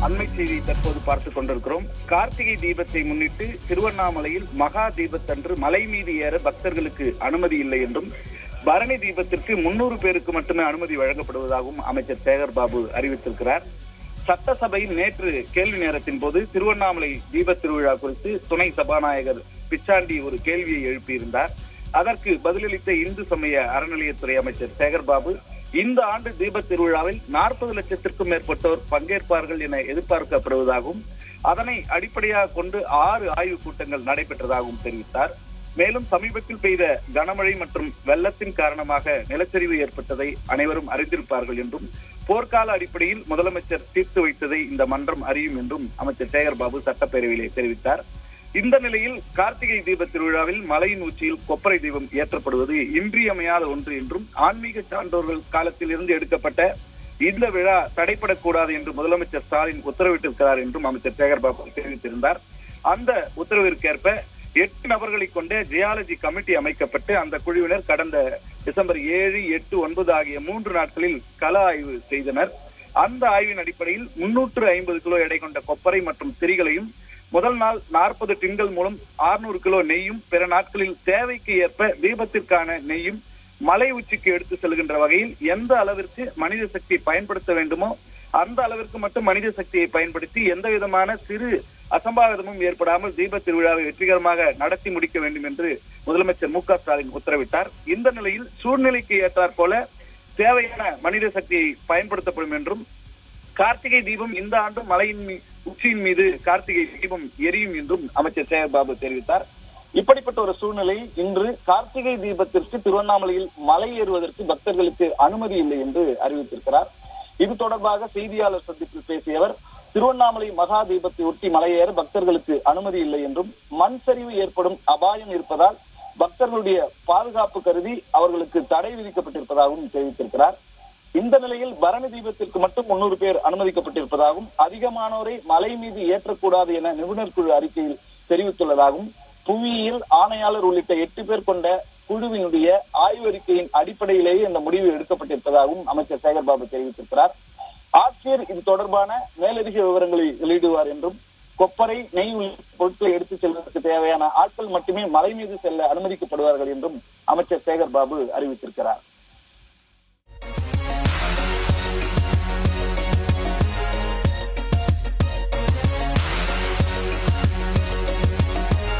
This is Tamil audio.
அண்மை செய்தி தற்போது பார்த்துக் கொண்டிருக்கிறோம். கார்த்திகை தீபத்தை முன்னிட்டு திருவண்ணாமலையில் மகா தீபத்தன்று மலை மீது ஏற பக்தர்களுக்கு அனுமதி இல்லை என்றும் பரணி தீபத்திற்கு முன்னூறு பேருக்கு மட்டுமே அனுமதி வழங்கப்படுவதாகவும் அமைச்சர் சேகர் பாபு அறிவித்திருக்கிறார். சட்டசபையில் நேற்று கேள்வி நேரத்தின் போது திருவண்ணாமலை தீப திருவிழா குறித்து துணை சபாநாயகர் பிச்சாண்டி ஒரு கேள்வியை எழுப்பியிருந்தார். அதற்கு பதிலளித்த இந்து சமய அறநிலையத்துறை அமைச்சர் சேகர் பாபு இந்த ஆண்டு தீப திருவிழாவில் நாற்பது லட்சத்திற்கும் மேற்பட்டோர் பங்கேற்பார்கள் என எதிர்பார்க்கப்படுவதாகவும் அதனை அடிப்படையாக கொண்டு ஆறு ஆய்வுக் கூட்டங்கள் நடைபெற்றதாகவும் தெரிவித்தார். மேலும் சமீபத்தில் பெய்த கனமழை மற்றும் வெள்ளத்தின் காரணமாக நிலச்சரிவு ஏற்பட்டதை அனைவரும் அறிந்திருப்பார்கள் என்றும் போர்க்கால அடிப்படையில் முதலமைச்சர் தீர்த்து வைத்ததை இந்த மன்றம் அறியும் என்றும் அமைச்சர் சேகர் பாபு சட்டப்பேரவையிலே தெரிவித்தார். இந்த நிலையில் கார்த்திகை தீப திருவிழாவில் மலையின் உச்சியில் கொப்பரை தீபம் ஏற்றப்படுவது இன்றியமையாத ஒன்று என்றும் ஆன்மீக சான்றோர்கள் காலத்தில் இருந்து எடுக்கப்பட்ட இந்த விழா தடைப்படக்கூடாது என்று முதலமைச்சர் ஸ்டாலின் உத்தரவிட்டிருக்கிறார் என்றும் அமைச்சர் சேகர்பாபு தெரிவித்திருந்தார். அந்த உத்தரவிற்கேற்ப எட்டு நபர்களை கொண்ட ஜியாலஜி கமிட்டி அமைக்கப்பட்டு அந்த குழுவினர் கடந்த டிசம்பர் ஏழு எட்டு ஒன்பது ஆகிய மூன்று நாட்களில் கள ஆய்வு செய்தனர். அந்த ஆய்வின் அடிப்படையில் முன்னூற்று ஐம்பது கிலோ எடை கொண்ட கொப்பரை மற்றும் திரிகளையும் முதல் நாள் நாற்பது டின்கள் மூலம் 600 கிலோ நெய்யும் பிற நாட்களில் தேவைக்கு ஏற்ப தீபத்திற்கான நெய்யும் மலை உச்சிக்கு எடுத்து செல்கின்ற வகையில் எந்த அளவிற்கு மனித சக்தியை பயன்படுத்த வேண்டுமோ அந்த அளவிற்கு மட்டும் மனித சக்தியை பயன்படுத்தி எந்த விதமான சிறு அசம்பாவிதமும் ஏற்படாமல் தீப திருவிழாவை வெற்றிகரமாக நடத்தி முடிக்க வேண்டும் என்று முதலமைச்சர் மு க ஸ்டாலின் உத்தரவிட்டார். இந்த நிலையில் சூழ்நிலைக்கு ஏற்றாற் போல தேவையான மனித சக்தியை பயன்படுத்தப்படும் என்றும் கார்த்திகை தீபம் இந்த ஆண்டு மலையின் உச்சியின் மீது கார்த்திகை தீபம் எரியும் என்றும் அமைச்சர் சேகர்பாபு தெரிவித்தார். இப்படிப்பட்ட ஒரு சூழ்நிலை இன்று கார்த்திகை தீபத்திற்கு திருவண்ணாமலையில் மலை ஏறுவதற்கு பக்தர்களுக்கு அனுமதி இல்லை என்று அறிவித்திருக்கிறார். இது தொடர்பாக செய்தியாளர் சந்திப்பில் பேசிய அவர் திருவண்ணாமலை மகா தீபத்தை ஒட்டி மலையேற பக்தர்களுக்கு அனுமதி இல்லை என்றும் மண் சரிவு ஏற்படும் அபாயம் இருப்பதால் பக்தர்களுடைய பாதுகாப்பு கருதி அவர்களுக்கு தடை விதிக்கப்பட்டிருப்பதாகவும் தெரிவித்திருக்கிறார். இந்த நிலையில் பரணி தீபத்திற்கு மட்டும் முன்னூறு பேர் அனுமதிக்கப்பட்டிருப்பதாகவும் அதிகமானோரை மலை மீது ஏற்றக்கூடாது என நிபுணர் குழு அறிக்கையில் தெரிவித்துள்ளதாகவும் புவியியல் ஆணையாளர் உள்ளிட்ட எட்டு பேர் கொண்ட குழுவினுடைய ஆய்வறிக்கையின் அடிப்படையிலேயே இந்த முடிவு எடுக்கப்பட்டிருப்பதாகவும் அமைச்சர் சேகர்பாபு தெரிவித்திருக்கிறார். ஆட்சியர் இது தொடர்பான மேலதிக விவரங்களை வெளியிடுவார் என்றும் கொப்பரை நெய் உள்ளிட்ட பொருட்களை எடுத்துச் செல்வதற்கு தேவையான ஆட்கள் மட்டுமே மலை மீது செல்ல அனுமதிக்கப்படுவார்கள் என்றும் அமைச்சர் சேகர் பாபு அறிவித்திருக்கிறார்.